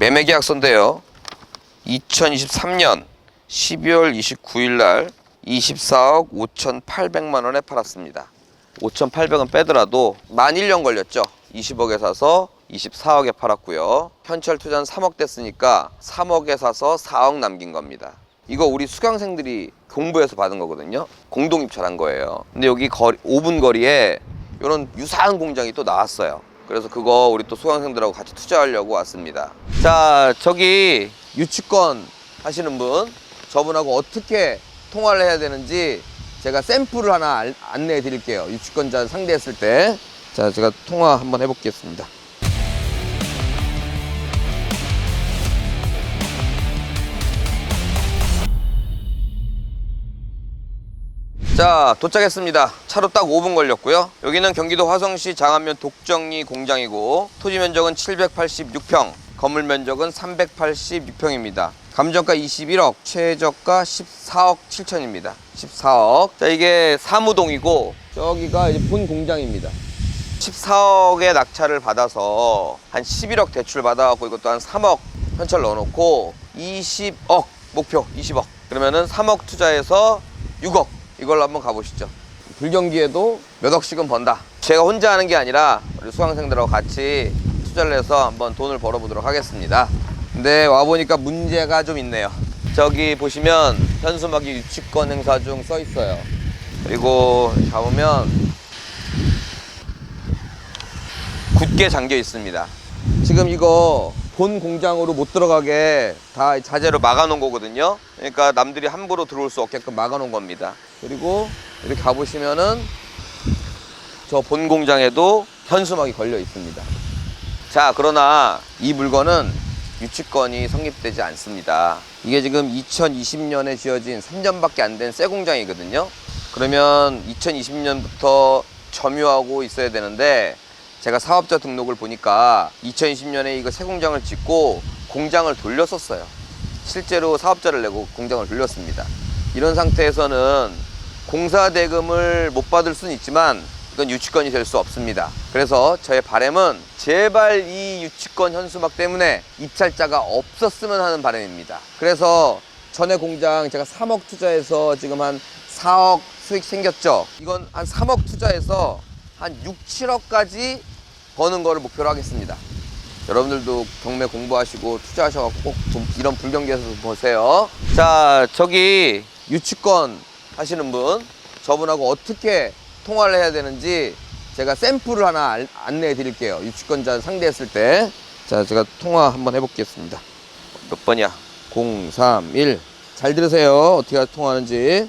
매매 계약서인데요. 2023년 12월 29일 날 24억 5,800만 원에 팔았습니다. 5,800원 빼더라도 만 1년 걸렸죠. 20억에 사서 24억에 팔았고요. 현찰 투자는 3억 됐으니까 3억에 사서 4억 남긴 겁니다. 이거 우리 수강생들이 공부해서 받은 거거든요. 공동 입찰한 거예요. 근데 여기 거리, 5분 거리에 이런 유사한 공장이 또 나왔어요. 그래서 그거 우리 또 수강생들하고 같이 투자하려고 왔습니다. 자, 저기 유치권 하시는 분, 저분하고 어떻게 통화를 해야 되는지 제가 샘플을 하나 알- 안내해 드릴게요. 유치권자 상대했을 때. 자, 제가 통화 한번 해보겠습니다. 자 도착했습니다. 차로 딱 5분 걸렸고요. 여기는 경기도 화성시 장안면 독정리 공장이고 토지 면적은 786평 건물 면적은 386평입니다. 감정가 21억 최저가 14억 7천입니다. 14억. 자 이게 사무동이고 저기가 이제 본 공장입니다. 14억의 낙찰을 받아서 한 11억 대출 받아갖고 이것도 한 3억 현찰 넣어놓고 20억 목표 20억. 그러면은 3억 투자해서 6억 이걸로 한번 가보시죠. 불경기에도 몇 억씩은 번다. 제가 혼자 하는 게 아니라 우리 수강생들하고 같이 투자를 해서 한번 돈을 벌어보도록 하겠습니다. 근데 와보니까 문제가 좀 있네요. 저기 보시면 현수막이 유치권 행사 중 써 있어요. 그리고 가보면 굳게 잠겨 있습니다. 지금 이거 본 공장으로 못 들어가게 다 자재로 막아놓은 거거든요. 그러니까 남들이 함부로 들어올 수 없게끔 막아놓은 겁니다. 그리고 이렇게 가보시면은 저 본 공장에도 현수막이 걸려 있습니다. 자, 그러나 이 물건은 유치권이 성립되지 않습니다. 이게 지금 2020년에 지어진 3년밖에 안 된 새 공장이거든요. 그러면 2020년부터 점유하고 있어야 되는데 제가 사업자 등록을 보니까 2020년에 이거 새 공장을 짓고 공장을 돌렸었어요. 실제로 사업자를 내고 공장을 돌렸습니다. 이런 상태에서는 공사 대금을 못 받을 수는 있지만 이건 유치권이 될 수 없습니다. 그래서 저의 바람은 제발 이 유치권 현수막 때문에 입찰자가 없었으면 하는 바람입니다. 그래서 전에 공장 제가 3억 투자해서 지금 한 4억 수익 생겼죠. 이건 한 3억 투자해서 한 6, 7억까지 버는 거를 목표로 하겠습니다. 여러분들도 경매 공부하시고 투자하셔서 꼭좀 이런 불경기에서 좀 보세요. 자, 저기 유치권 하시는 분, 저분하고 어떻게 통화를 해야 되는지 제가 샘플을 하나 알- 안내해 드릴게요. 유치권자 상대했을 때. 자, 제가 통화 한번 해보겠습니다. 몇 번이야? 031. 잘 들으세요. 어떻게 통화하는지.